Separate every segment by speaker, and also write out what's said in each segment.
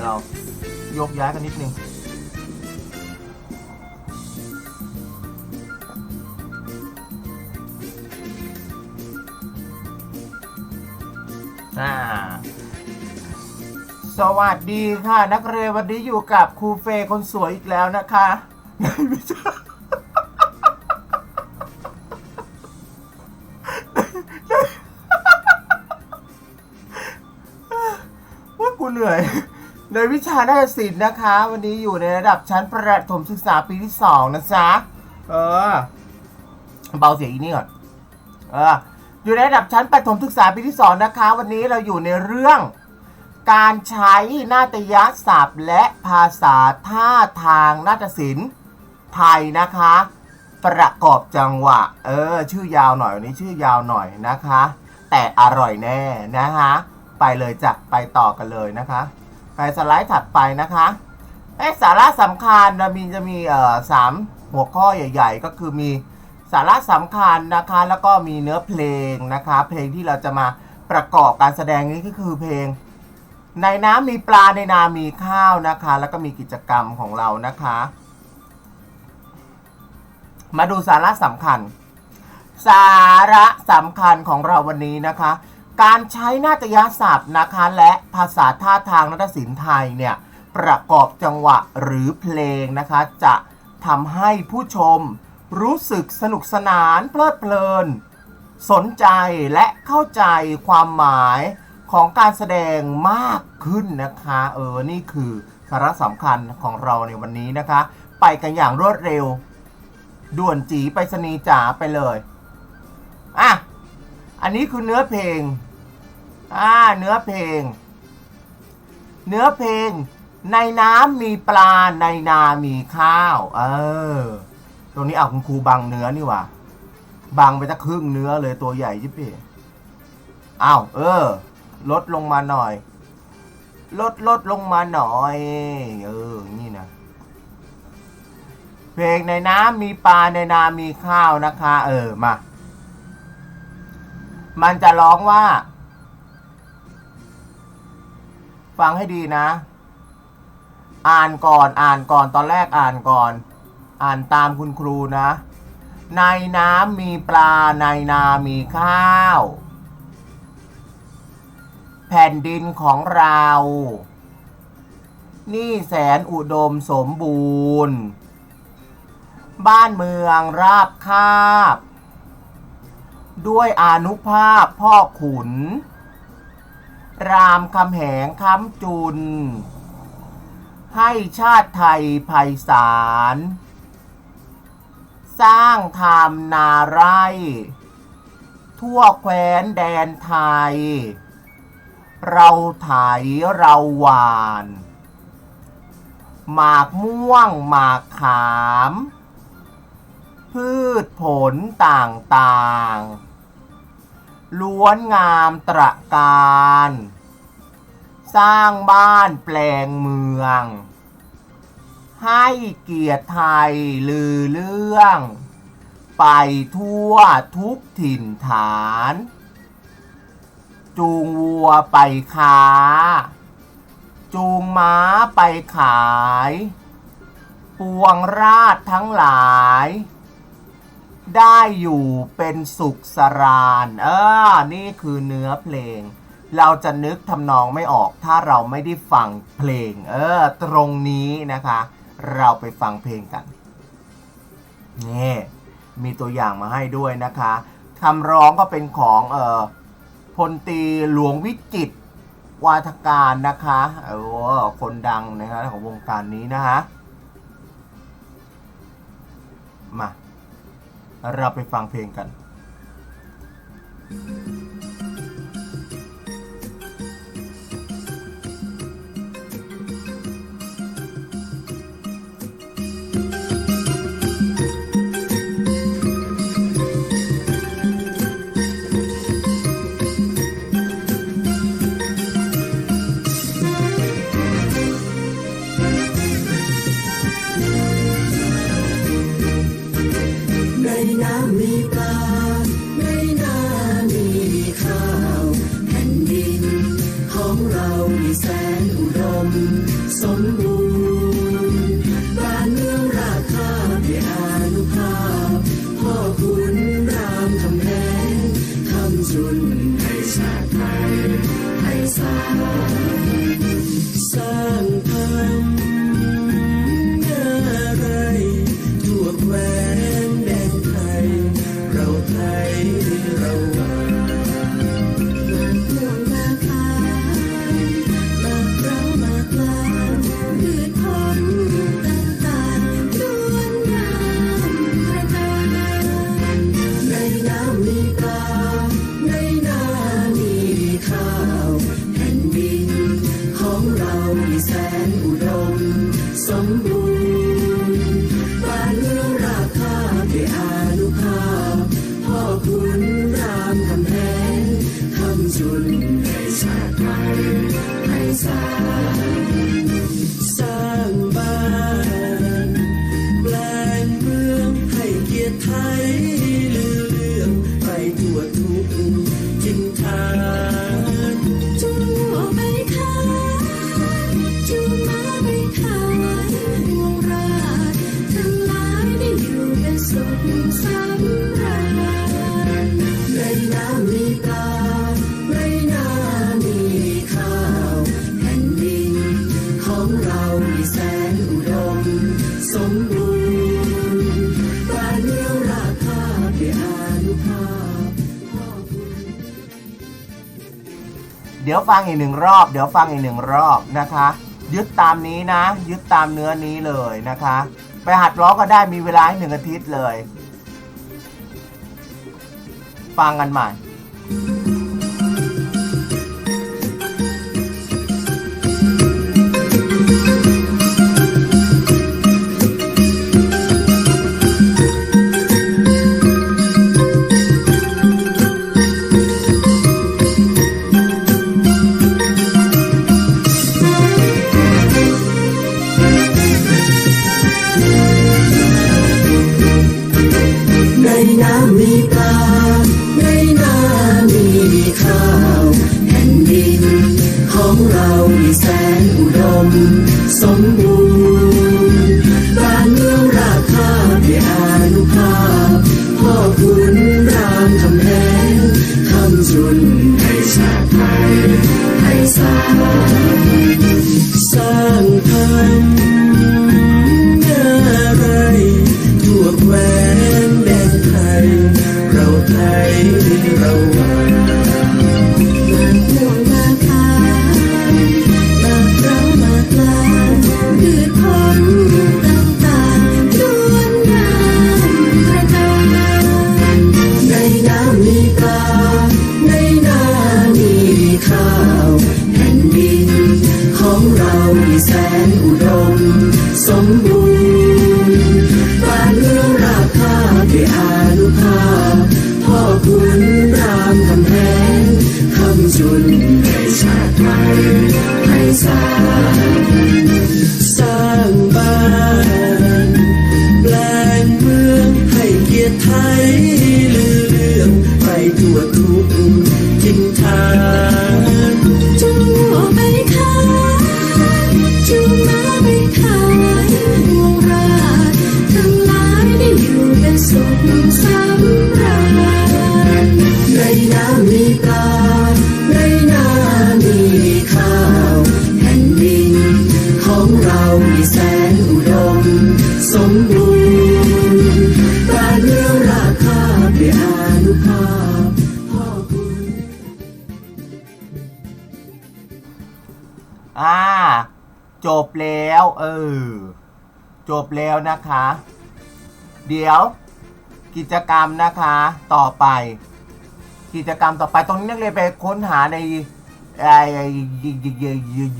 Speaker 1: ยวเรายกย้ายกันนิดนึงอ่าสวัสดีค่ะ นักเรียนวันนี้อยู่กับครูเฟย์คนสวยอีกแล้วนะคะในวิชาว่า ในวิชานาฏศิลป์นะคะ วันนี้อยู่ในระดับชั้นประถมศึกษาปีที่สองนะจ๊ะเออ เบาเสียงอีนี่ก่อนเอออยู่ในระดับชั้นประถมศึกษาปีที่สองนะคะ วันนี้เราอยู่ในเรื่อง การใช้นาฏยศัพท์ และภาษาท่าทางนาฏศิลป์ไทยนะคะ ประกอบจังหวะ เออ ชื่อยาวหน่อยวันนี้ชื่อยาวหน่อยนะคะ แต่อร่อยแน่นะคะ ไปเลยจ้ะไปต่อกันเลยนะคะ ไปสไลด์ถัดไปนะคะไอ้สาระสำคัญเรามีจะมีเอ่อสามหัวข้อใหญ่ ๆ ก็คือมีสาระสำคัญนะคะ แล้วก็มีเนื้อเพลงนะคะ เพลงที่เราจะมาประกอบการแสดงนี้ก็คือเพลง ในน้ำมีปลาในนามีข้าวนะคะ แล้วก็มีกิจกรรมของเรานะคะ มาดูสาระสำคัญ สาระสำคัญของเราวันนี้นะคะ การใช้นาฏยศัพท์นะคะและภาษาท่าทางนาฏศิลป์ไทยเนี่ยประกอบจังหวะหรือเพลงนะคะ จะทำให้ผู้ชมรู้สึกสนุกสนานเพลิดเพลิน สนใจและเข้าใจความหมายของการแสดงมากขึ้นนะคะ เออ นี่คือสาระสำคัญของเราในวันนี้นะคะ ไปกันอย่างรวดเร็ว ด่วนจีไปสนีจ๋าไปเลย อะ อันนี้คือเนื้อเพลง อ่า เนื้อเพลง เนื้อเพลง ในน้ำมีปลา ในนามีข้าว เออ ตรงนี้เอาคุณครูบังเนื้อนี่ว่าบังไปสักครึ่งเนื้อเลยตัวใหญ่จิบเป้อ้าวเออ ลดลงมาหน่อย ลดลดลงมาหน่อย เออ นี่นะเพลงในน้ำมีปลาในนามีข้าวนะคะ เออ มา มันจะร้องว่า ฟังให้ดีนะ อ่านก่อนอ่านก่อนตอนแรกอ่านก่อน อ่านตามคุณครูนะ ในน้ำมีปลาในนามีข้าว แผ่นดินของเรา นี่แสนอุดมสมบูรณ์ บ้านเมืองราบคาบ ด้วยอานุภาพพ่อขุน รามคำแหงค้ำจุน ให้ชาติไทยไพศาล สร้างธรรมนาไร่ ทั่วแคว้นแดนไทย เราไถเราหวาน หมากม่วงหมากขามพืชผลต่างๆ ล้วนงามตระการ สร้างบ้านแปลงเมือง ให้เกียรติไทยลือเรื่อง ไปทั่วทุกถิ่นฐาน จูงวัวไปค้า จูงม้าไปขาย ปวงราชทั้งหลาย ได้อยู่เป็นสุขสรานเออนี่คือเนื้อเพลง เราจะนึกทำนองไม่ออกถ้าเราไม่ได้ฟังเพลง เออ ตรงนี้นะคะ เราไปฟังเพลงกันนี่มีตัวอย่างมาให้ด้วยนะคะคำร้องก็เป็นของเอ่อพลตีหลวงวิจิตวาทการนะคะเออคนดังนะคะของวงการนี้นะคะมา เราไปฟังเพลงกัน
Speaker 2: ใดี๋ยว
Speaker 1: ฟังอีกหนึ่งรอบ เดี๋ยวฟังอีกหนึ่งรอบนะคะ ยึดตามนี้นะ ยึดตามเนื้อนี้เลยนะคะ ไปหัดร้องก็ได้มีเวลาให้หนึ่งอาทิตย์เลย ฟั
Speaker 2: งกันใหม่ จบ
Speaker 1: แล้ว เออ จบแล้วนะคะ เดี๋ยว กิจกรรมนะคะต่อไป กิจกรรมต่อไปตรงนี้นักเรียนไปค้นหาในไอ้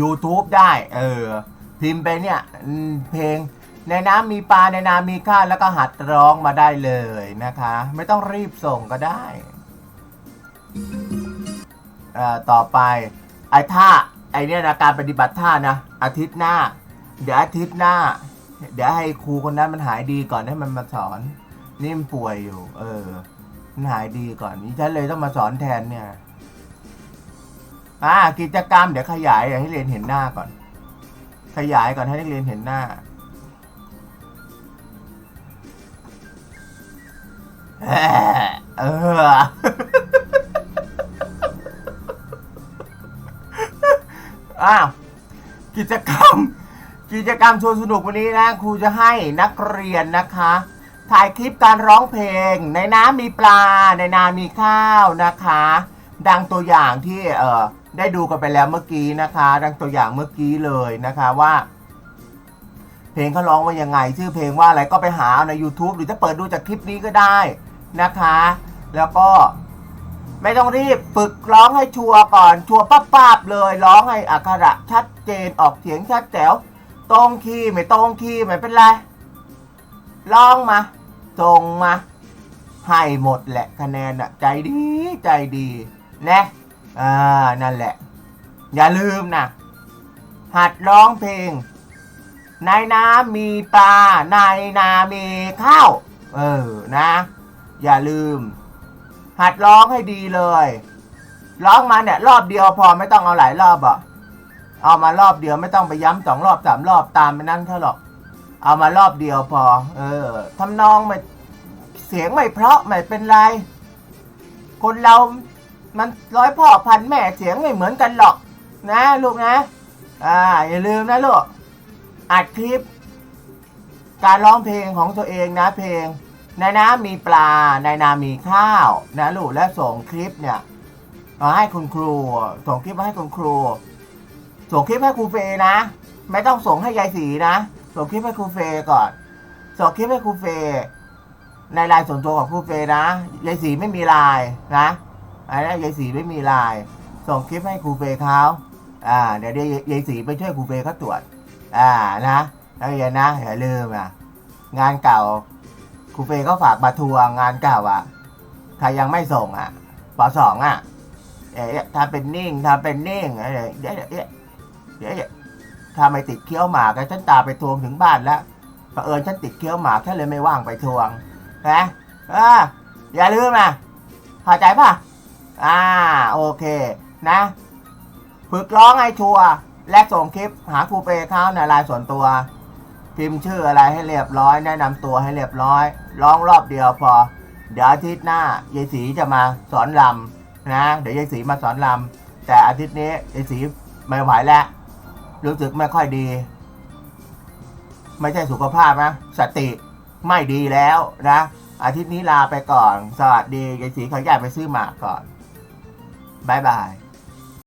Speaker 1: ยูทูบได้ เออ พิมพ์ไปเนี่ยเพลงในน้ำมีปลาในน้ำมีข้าวแล้วก็หัดร้องมาได้เลยนะคะ ไม่ต้องรีบส่งก็ได้ต่อไปไอ้ท่า ไอเนี่ยนะการปฏิบัติท่านะอาทิตย์หน้า เดี๋ยวอาทิตย์หน้า เดี๋ยวให้ครูคนนั้นมันหายดีก่อนให้มันมาสอนนี่มันป่วยอยู่ เออ มันหายดีก่อนนี่ฉันเลยต้องมาสอนแทนเนี่ยอ่ากิจกรรมเดี๋ยวขยายให้เรียนเห็นหน้าก่อน ขยายก่อนให้นักเรียนเห็นหน้าเออ อ้าวกิจกรรม กิจกรรมชวนสนุกวันนี้นะครูจะให้นักเรียนนะคะ ถ่ายคลิปการร้องเพลง ในน้ำมีปลา ในนามีข้าวนะคะ ดังตัวอย่างที่เอ่อได้ดูกันไปแล้วเมื่อกี้นะคะ ดังตัวอย่างเมื่อกี้เลยนะคะว่า เพลงเขาร้องว่ายังไง ชื่อเพลงว่าอะไรก็ไปหาเอาใน YouTube หรือจะเปิดดูจากคลิปนี้ก็ได้นะคะ แล้วก็ ไม่ต้องรีบฝึกร้องให้ชัวร์ก่อน ชัวร์ปั๊บเลย ร้องให้อักขระชัดเจนออกเสียงชัดแจ๋วตรงคีย์ไม่ตรงคีย์ไม่เป็นไรลองมาส่งมาให้หมดแหละคะแนนอะใจดีใจดีนะอ่านั่นแหละ อย่าลืมนะหัดร้องเพลง ในน้ำมีปลาในนามีข้าวเออนะ อย่าลืม หัดร้องให้ดีเลย ร้องมาเนี่ยรอบเดียวพอไม่ต้องเอาหลายรอบอะเอามารอบเดียวไม่ต้องไปย้ำสองรอบสามรอบตามไปนั่นเท่าหรอก เอามารอบเดียวพอ เออทำนองไม่เสียงไม่เพราะไม่เป็นไร คนเรามันร้อยพ่อพันแม่เสียงไม่เหมือนกันหรอก นะลูกนะ อ่าอย่าลืมนะลูกอัดคลิป การร้องเพลงของตัวเองนะเพลง ในน้ำมีปลา ในนามีข้าวนะลูกและส่งคลิปเนี่ยมาให้คุณครู ส่งคลิปมาให้คุณครู ส่งคลิปให้ครูเฟยนะ ไม่ต้องส่งให้ยายสีนะ ส่งคลิปให้ครูเฟยก่อน ส่งคลิปให้ครูเฟยในไลน์ส่วนตัวของครูเฟยนะ ยายสีไม่มีไลน์นะอันนี้ยายสีไม่มีไลน์ส่งคลิปให้ครูเฟยเขาอ่า เดี๋ยวเดี๋ยวยายสีไปช่วยครูเฟยเขาตรวจ อ่านะนักเรียนนะอย่าลืมอะงานเก่า รูเฟย์ก็ฝากมาทวงงานเก่าอะใครยังไม่ส่งอะปสองอะเอ๊ะถ้าเป็นนิ่งถ้าเป็นนิ่งเอ๊ะเดี๋ยวเดี๋ยวเยวเดี๋ยวถ้าไม่ติดเคี้ยวหมากแล้วฉันตาไปทวงถึงบ้านแล้วเผอิญฉันติดเคี้ยวหมากแค่เลยไม่ว่างไปทวงนะอ่าอย่าลืมนะเข้าใจป่ะอ่าโอเคนะฝึกร้องให้ชัวและส่งคลิปหาครูเปเขาในไลน์ส่วนตัว พิมพ์ชื่ออะไรให้เรียบร้อย แนะนำตัวให้เรียบร้อย ร้องรอบเดียวพอ เดี๋ยวอาทิตย์หน้ายายศรีจะมาสอนลำนะ เดี๋ยวยายศรีมาสอนลำแต่อาทิตย์นี้ยายศรีไม่ไหวแล้วรู้สึกไม่ค่อยดี ไม่ใช่สุขภาพนะสติไม่ดีแล้วนะ อาทิตย์นี้ลาไปก่อน สวัสดียายศรีขออนุญาตไปซื้อหมากก่อนบายบาย